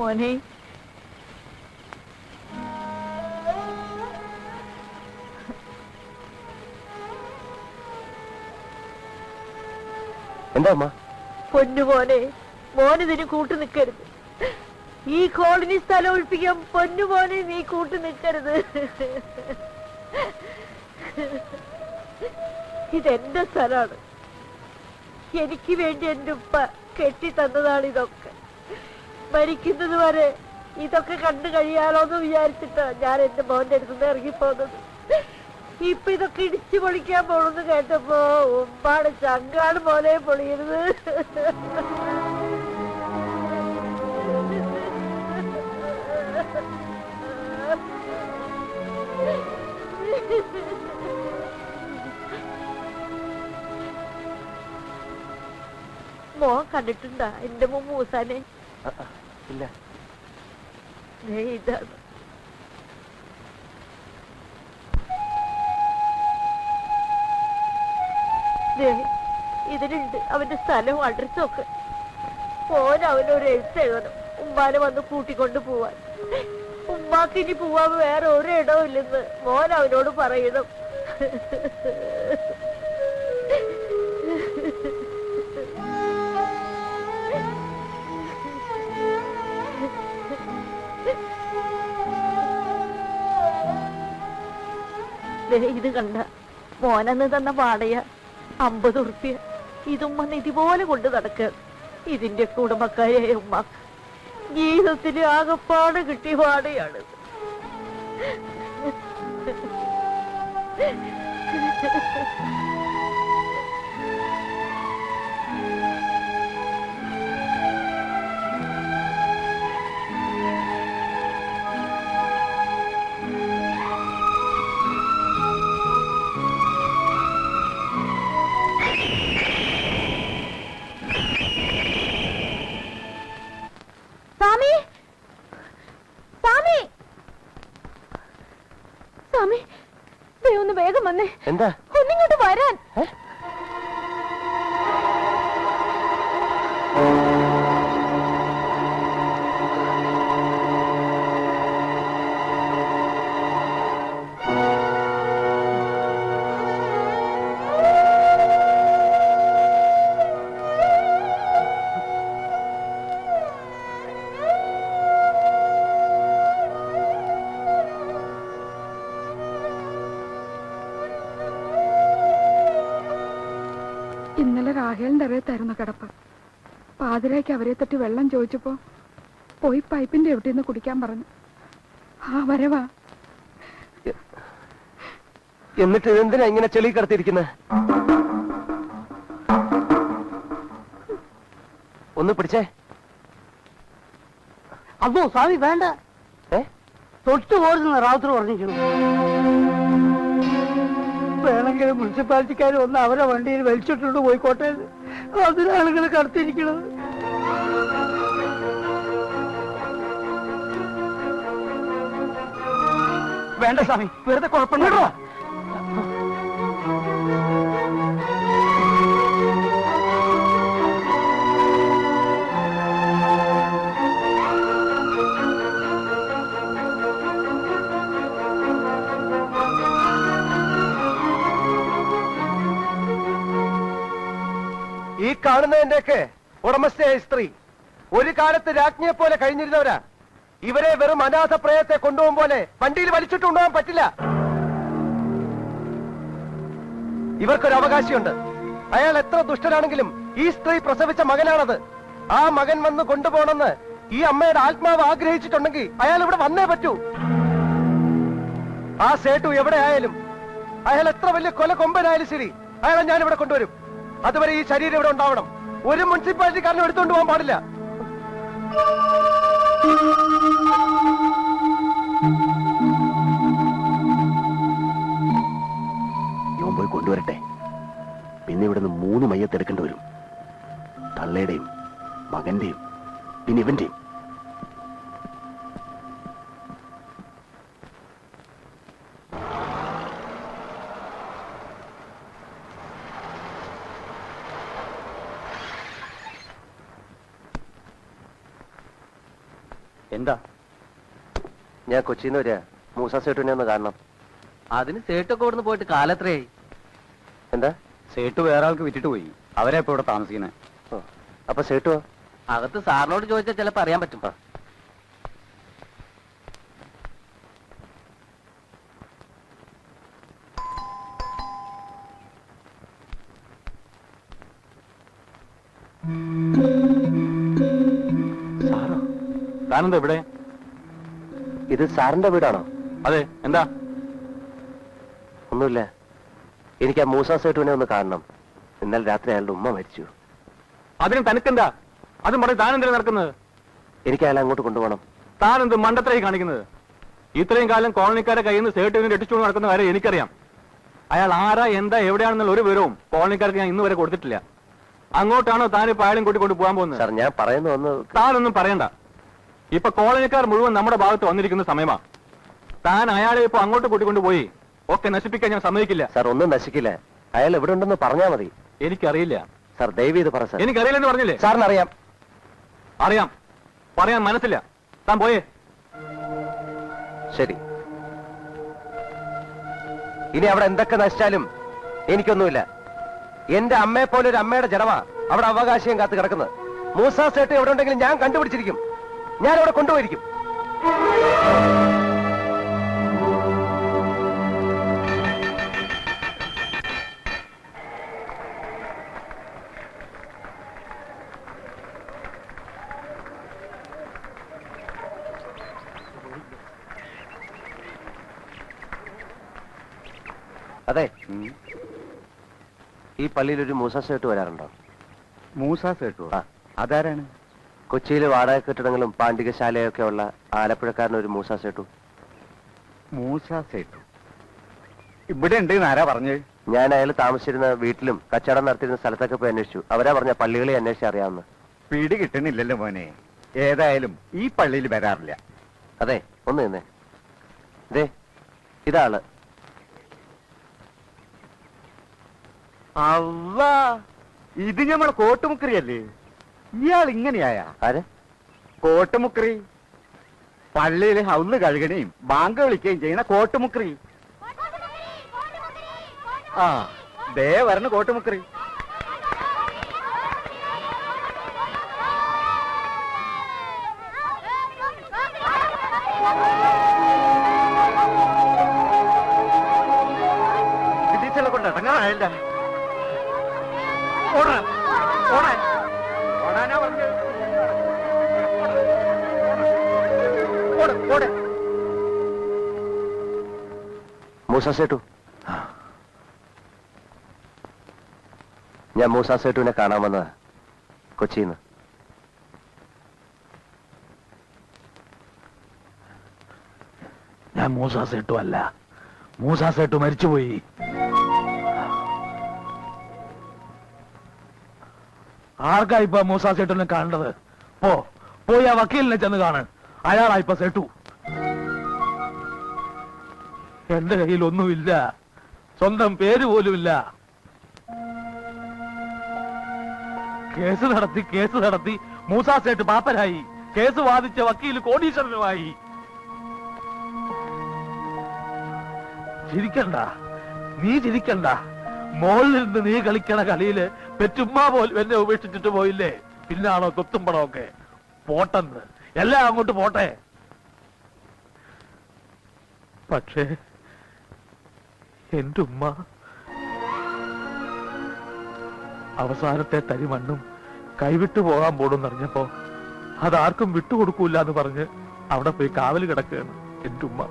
മോനെ. എന്താ അമ്മ? പൊന്നു മോനെ മോനിതിന് കൂട്ടു നിൽക്കരുത് ഈ കോളനി സ്ഥലം ഒഴിപ്പിക്കാൻ പൊന്നു മോനെ നീ കൂട്ടു നിൽക്കരുത് ഇതെന്റെ സ്ഥലമാണ്. എനിക്ക് വേണ്ടി എന്റെ ഉപ്പ കെട്ടി തന്നതാണ് ഇതൊക്കെ. മരിക്കുന്നത് വരെ ഇതൊക്കെ കണ്ടു കഴിയാലോ എന്ന് വിചാരിച്ചിട്ടാ ഞാൻ എന്റെ മോന്റെ അടുത്തുനിന്ന് ഇറങ്ങിപ്പോന്നത്. ഇപ്പൊ ഇതൊക്കെ ഇടിച്ചു പൊളിക്കാൻ പോണെന്ന് കേട്ടപ്പോ ഉമ്പാട് ചങ്കാട് പോലെ പൊളിയരുത് മോൻ കണ്ടിട്ടുണ്ടാ എന്റെ മോ ആ, ഇല്ല. ഇതിലുണ്ട് അവന്റെ സ്ഥലവും അഡ്രസ്സും ഒക്കെ. മോൻ അവനൊരു എഴുത്ത് എഴുതണം. ഉമ്മാനെ വന്ന് കൂട്ടിക്കൊണ്ട് പോവാൻ. ഉമ്മാക്ക് ഇനി പോവാൻ വേറെ ഒരു ഇടവും ഇല്ലെന്ന് മോൻ അവനോട് പറയണം. ഇത് കണ്ട മോനന്ന് തന്ന വാടയ അമ്പത് ഉറുപ്പ്യ. ഇതും വന്ന് ഇതുപോലെ കൊണ്ട് നടക്കുക ഇതിന്റെ കുടുംബക്കാരായ ഉമ്മ ജീവിതത്തിന് ആകപ്പാട് കിട്ടിയ വാടകയാണ്. സ്വാമി സ്വാമി ദേ ഒന്ന് വേഗം വന്നേ. എന്താ? ഒന്നിങ്ങോട്ട് വരാൻ. ഇന്നലെ രാഹേലിന്റെ അറിയത്തായിരുന്നു കിടപ്പ്. പാതിരയ്ക്ക് അവരെ തട്ടി വെള്ളം ചോദിച്ചപ്പോ പോയി പൈപ്പിന്റെ എവിടെ നിന്ന് കുടിക്കാൻ പറഞ്ഞു. ആ വരവാ. എന്നിട്ട് എന്തിനാ ഇങ്ങനെ ചെളി കിടത്തിയിരിക്കുന്നത് ഒന്ന് പിടിച്ചേ. അതോ സ്വാമി വേണ്ട. ഏ? തൊട്ടു പോരുന്ന രാത്രി പറഞ്ഞിരിക്കുന്നു. വേണമെങ്കിൽ മുനിസിപ്പാലിറ്റിക്കാർ ഒന്ന് അവരെ വണ്ടിയിൽ വലിച്ചിട്ടുണ്ട് പോയിക്കോട്ടെ. അതിനാണ് ഇങ്ങനെ കടത്തിയിരിക്കുന്നത് വേണ്ട സ്വാമി വെറുതെ കുഴപ്പമില്ല കാണുന്നതിന്റെയൊക്കെ ഉടമസ്ഥയായ സ്ത്രീ. ഒരു കാലത്ത് രാജ്ഞിയെ പോലെ കഴിഞ്ഞിരുന്നവരാ. ഇവരെ വെറും അനാഥ പ്രയത്തെ കൊണ്ടുപോകും പോലെ വണ്ടിയിൽ വലിച്ചിട്ട് കൊണ്ടുപോകാൻ പറ്റില്ല. ഇവർക്കൊരു അവകാശിയുണ്ട്. അയാൾ എത്ര ദുഷ്ടനാണെങ്കിലും ഈ സ്ത്രീ പ്രസവിച്ച മകനാണത്. ആ മകൻ വന്ന് കൊണ്ടുപോകണമെന്ന് ഈ അമ്മയുടെ ആത്മാവ് ആഗ്രഹിച്ചിട്ടുണ്ടെങ്കിൽ അയാൾ ഇവിടെ വന്നേ പറ്റൂ. ആ സേട്ടു എവിടെ ആയാലും അയാൾ എത്ര വലിയ കൊല കൊമ്പനായാലും ശരി. അയാളെ ഞാൻ ഇവിടെ കൊണ്ടുവരും. അതുവരെ ഈ ശരീരം ഇവിടെ ഉണ്ടാവണം. ഒരു മുനിസിപ്പാലിറ്റിക്കാരനും എടുത്തുകൊണ്ട് പോകാൻ പാടില്ല. പോയി കൊണ്ടുവരട്ടെ. പിന്നെ ഇവിടുന്ന് മൂന്ന് മയ്യത്തെടുക്കേണ്ടി വരും. തള്ളയുടെയും മകന്റെയും പിന്നെ ഇവന്റെയും. ഞാൻ കൊച്ചിയിൽ നിന്ന് വരിക. മൂസ സേട്ടുവിനെ ഒന്ന് കാണണം. അതിന് സേട്ടൊക്കെ ഇവിടുന്ന് പോയിട്ട് കാലത്രയായി? എന്താ? സേട്ട് വേറെ ആൾക്ക് വിറ്റിട്ട് പോയി. അവരെ ഇപ്പൊ ഇവിടെ താമസിക്കുന്നത് ഓ, അപ്പൊ സേട്ടുവോ? അകത്ത് സാറിനോട് ചോദിച്ചാൽ ചിലപ്പോ അറിയാൻ പറ്റും. സാറോ താനെന്താ ഇവിടെ? ഇത് സാറിന്റെ വീടാണോ? അതെ എന്താ? ഒന്നുമില്ല. എനിക്ക് ആ മൂസ സേട്ടുവിനെ ഒന്ന് കാണണം. ഇന്നലെ രാത്രി അയാളുടെ ഉമ്മ മരിച്ചു. അതിന് തനിക്കെന്താ? അതും പറഞ്ഞ് താൻ എന്തിനാ നടക്കുന്നത്? എനിക്ക് അയാളെ അങ്ങോട്ട് കൊണ്ടുപോകണം. താൻ എന്ത് മണ്ടത്തരായി കാണിക്കുന്നത്? ഇത്രയും കാലം കോളനിക്കാരെ കയ്യിൽ നിന്ന് സേട്ടുവിനെ രക്ഷിച്ചുകൊണ്ട് നടക്കുന്ന കാര്യം എനിക്കറിയാം. അയാൾ ആരാ എന്താ എവിടെയാണെന്നുള്ള ഒരു വിവരവും കോളനിക്കാർക്ക് ഞാൻ ഇന്ന് വരെ കൊടുത്തിട്ടില്ല. അങ്ങോട്ടാണോ താൻ ഇപ്പൊ അയാളും കൂട്ടിക്കൊണ്ട് പോകാൻ പോകുന്നത്? സാർ ഞാൻ പറയുന്ന ഒന്ന് താനൊന്നും പറയണ്ട. ഇപ്പൊ കോളനിക്കാർ മുഴുവൻ നമ്മുടെ ഭാഗത്ത് വന്നിരിക്കുന്ന സമയമാ. താൻ അയാളെ ഇപ്പൊ അങ്ങോട്ട് കൂട്ടിക്കൊണ്ടുപോയി ഒക്കെ നശിപ്പിക്കാൻ ഞാൻ സമ്മതിക്കില്ല. സാർ ഒന്നും നശിക്കില്ല. അയാൾ എവിടെ ഉണ്ടെന്ന് പറഞ്ഞാ മതി. എനിക്കറിയില്ല. സാർ ദയവ് ചെയ്ത് പറ സാർ. എനിക്കറിയില്ലെന്ന് പറഞ്ഞില്ലേ? സാറിന് അറിയാം. അറിയാം പറയാൻ മനസ്സില്ല. താൻ പോയേ. ശരി. ഇനി അവിടെ എന്തൊക്കെ നശിച്ചാലും എനിക്കൊന്നുമില്ല. എന്റെ അമ്മയെ പോലെ ഒരു അമ്മയുടെ ജനമാ അവിടെ അവകാശം കാത്തു കിടക്കുന്നത്. മൂസാ സേട്ട് എവിടെ ഉണ്ടെങ്കിലും ഞാൻ കണ്ടുപിടിച്ചിരിക്കും. ഞാൻ അവിടെ കൊണ്ടുപോയിരിക്കും. അതെ. ഈ പള്ളിയിൽ ഒരു മൂസ സേട്ട് വരാറുണ്ടോ? മൂസാ സേട്ടു? ആ. അതാരാണ്? കൊച്ചിയിൽ വാടക കെട്ടിടങ്ങളും പാണ്ഡികശാലയൊക്കെ ഉള്ള ആലപ്പുഴക്കാരൻ ഒരു മൂസ സേട്ടു. മൂസ സേട്ടു. ഇവിടെ ഉണ്ട് ആരാ പറഞ്ഞത് ഞാൻ അയാൾ താമസിച്ചിരുന്ന വീട്ടിലും കച്ചവടം നടത്തിയിരുന്ന സ്ഥലത്തൊക്കെ പോയി അന്വേഷിച്ചു. അവരാ പറഞ്ഞ പള്ളികളെ അന്വേഷിച്ച് അറിയാവുന്ന. പിടി കിട്ടുന്നില്ലല്ലോ മോനെ. ഏതായാലും ഈ പള്ളിയിൽ വരാറില്ല. അതെ ഒന്ന് നിന്നേ. ദേ ഇതാൾ. ഇത് ഞമ്മളെ കോട്ടുമുക്കറിയല്ലേ ഇയാൾ ഇങ്ങനെയായ ആരെ? കോട്ടുമുക്രി. പള്ളിയിൽ ഹൗന്ന് കഴുകണയും ബാങ്ക് വിളിക്കുകയും ചെയ്യുന്ന കോട്ടുമുക്രി. ആ ദേ വരണ കോട്ടുമുക്കറി ടീച്ചറെ മൂസ സേട്ടു ഞാൻ മൂസ സേട്ടുവിനെ കാണാൻ വന്നത്. കൊച്ചിന്ന് ഞാൻ മൂസാ സേട്ടു അല്ല. മൂസാ സേട്ടു മരിച്ചുപോയി. ആർക്കാ ഇപ്പൊ മൂസാ കാണേണ്ടത്? പോ പോയി ആ വക്കീലിനെ ചെന്ന് കാണ്. അയാളാ ഇപ്പൊ സേട്ടു എന്റെ കയ്യിൽ ഒന്നുമില്ല സ്വന്തം പേര് പോലുമില്ല. കേസ് നടത്തി കേസ് നടത്തി മൂസാ സേട്ട് പാപ്പനായി. കേസ് വാദിച്ച വക്കീൽ കോടീശ്വരനുമായി. ചിരിക്കണ്ട. നീ ചിരിക്കണ്ട. മോളിൽ നിന്ന് നീ കളിക്കണ കളിയിൽ പെറ്റുമ്മ പോലും എന്നെ ഉപേക്ഷിച്ചിട്ട് പോയില്ലേ? പിന്നാണോ കൊത്തുമ്പടമൊക്കെ പോട്ടെന്ന്. എല്ലാം അങ്ങോട്ട് പോട്ടെ. പക്ഷേ എന്റെ ഉമ്മ അവസാനത്തെ തരി മണ്ണും കൈവിട്ടു പോകാൻ പോടുന്നറിഞ്ഞപ്പോ അതാർക്കും വിട്ടുകൊടുക്കൂല എന്ന് പറഞ്ഞ് അവിടെ പോയി കാവൽ കിടക്കുകയാണ് എന്റെ ഉമ്മ.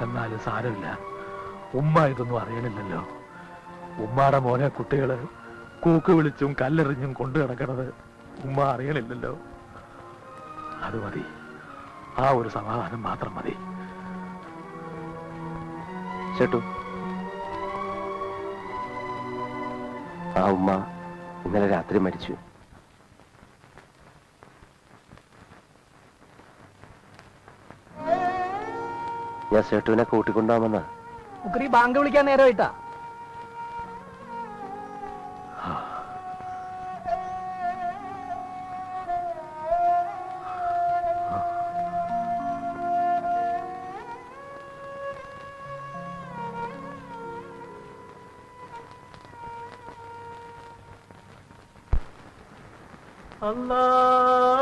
എന്നാലും സാരമില്ല. ഉമ്മ ഇതൊന്നും അറിയണില്ലല്ലോ. ഉമ്മാടെ മോനെ കുട്ടികൾ കൂക്ക് വിളിച്ചും കല്ലെറിഞ്ഞും കൊണ്ടു കിടക്കണത് ഉമ്മ അറിയണില്ലല്ലോ. അത് മതി. ആ ഒരു സമാധാനം മാത്രം മതി. ചേട്ടു. ആ ഉമ്മ ഇന്നലെ രാത്രി മരിച്ചു. ഞാൻ സേട്ടുവിനെ കൂട്ടിക്കൊണ്ടുപോകാമെന്ന്. ബാങ്ക് വിളിക്കാൻ നേരമായിട്ടാ. 啊。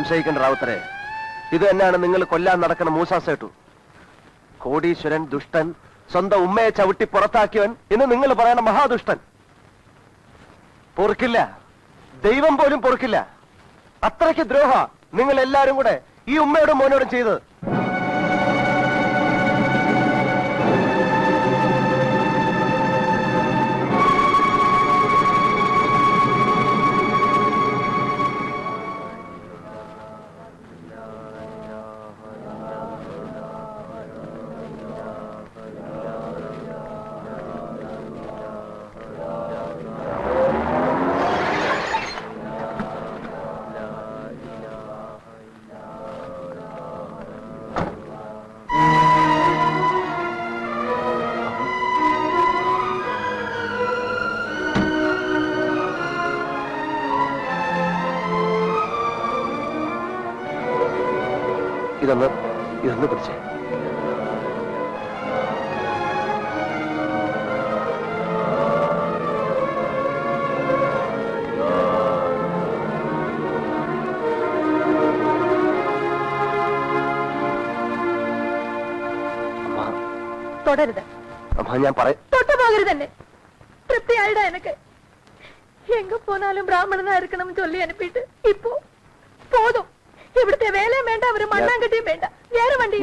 സംശയിക്കേണ്ട റാവുത്തരെ. ഇത് തന്നെയാണ് നിങ്ങൾ കൊല്ലാൻ നടക്കുന്ന മൂസാ സേട്ടു. കോടീശ്വരൻ ദുഷ്ടൻ സ്വന്തം ഉമ്മയെ ചവിട്ടി പുറത്താക്കിയവൻ എന്ന് നിങ്ങൾ പറയുന്ന മഹാദുഷ്ടൻ. പൊറുക്കില്ല. ദൈവം പോലും പൊറുക്കില്ല. അത്രയ്ക്ക് ദ്രോഹ നിങ്ങൾ എല്ലാരും കൂടെ ഈ ഉമ്മയോടും മോനോടും ചെയ്തത്. നീ പിടിച്ചേ. തൊടരുത്. അമ്മ ഞാൻ പറയാം തൊട്ടു പോകരുത് എന്നെ തൃപ്തിയായിടാ എനക്ക്. എങ്ക പോനാലും ബ്രാഹ്മണനായിരിക്കണം ചൊല്ലി അനുപ്പിട്ട് ഇപ്പോ പോതും. ഇവിടുത്തെ வேலையும் வேண்டாம் അവര് മണ്ണാങ്കട്ടിയും வேண்டாம். വേറെ വണ്ടി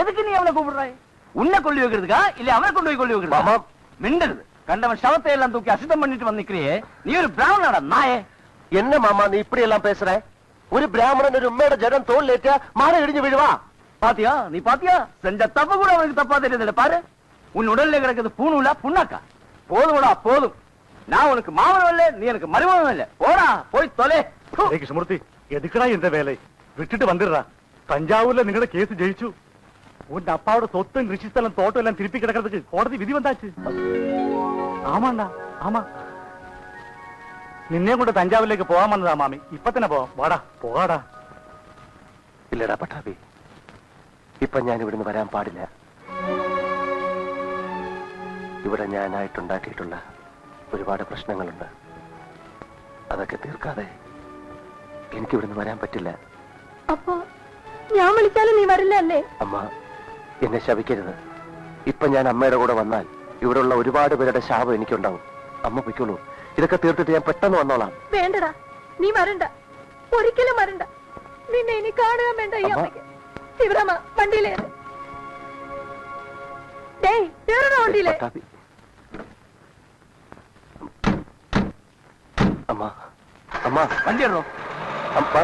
எதுக்கு? நீ அவளை கூப்பிடுறாய் உன்னை கொள்ளி வைக்கிறதுக்கா? இல்ல அவரை கொண்டு போய் கொள்ளி வைக்கிறதா மிண்டது கண்டவன் சவத்தை எல்லாம் தூக்கி அசுத்தம் பண்ணிட்டு வந்திருக்கிறியே. நீ ஒரு பிராமணா நாயே. என்ன மாமா நீ இப்படி எல்லாம் பேசுற? ஒரு பிராமணன் ஒரு உண்மையோட ஜடம் தோல் ஏற்ற மாற இடிஞ்சு விழுவா? பாத்தியா? நீ பாத்தியா? செஞ்ச தப்பு கூட அவனுக்கு தப்பா தெரியுதுல பாரு. உன் உடல்ல கிடக்குது பூணுலா புண்ணாக்கா. போதும்டா போதும். நான் உனக்கு மாமனும் இல்ல நீ எனக்கு மருமகம் இல்ல. போடா போய் தொலை. சுமூர்த்தி എടുക്കടാ എന്റെ വേല? വിട്ടിട്ട് വന്നിടാ തഞ്ചാവൂരിലെ നിങ്ങളുടെ കേസ് ജയിച്ചു. உன் അപ്പാവുടെ സ്വത്തും കൃഷിസ്ഥലം തോട്ടം എല്ലാം തിരുപ്പി കിടക്കുന്നത് കോടതി വിധി വന്നാച്ച്. வந்தாச்சு ആമാ. നിന്നെയും കൊണ്ട് തഞ്ചാവൂരിലേക്ക് പോകാൻ വന്നതാ മാമി. ഇപ്പൊ തന്നെ പോവാം വാടാ പോകാടാ. ഇല്ലടാ പട്ടാപി ഇപ്പൊ ഞാൻ ഇവിടുന്ന് വരാൻ പാടില്ല. ഇവിടെ ഞാനായിട്ടുണ്ടാക്കിയിട്ടുള്ള ഒരുപാട് പ്രശ്നങ്ങളുണ്ട്. അതൊക്കെ തീർക്കാതെ എനിക്ക് ഇവിടുന്ന് വരാൻ പറ്റില്ല. അപ്പൊ ഞാൻ വിളിച്ചാലും നീ വരില്ല അല്ലേ? അമ്മ എന്നെ ശപിക്കരുത്. ഇപ്പൊ ഞാൻ അമ്മയുടെ കൂടെ വന്നാൽ ഇവിടെയുള്ള ഒരുപാട് പേരുടെ ശാപം എനിക്കുണ്ടാവും. അമ്മ പൊയ്ക്കോളൂ. ഇതൊക്കെ തീർത്തിട്ട് ഞാൻ പെട്ടെന്ന് വന്നോളാം. വേണ്ടടാ നീ വരണ്ട. ഒരിക്കലും വരണ്ട. നിന്നെ ഇനി കാണുക വേണ്ട ഈ അമ്മ. അമ്മയ്ക്ക്. ശിവരാമ വണ്ടിയിലേ അമ്മ അമ്മ വണ്ടി apa?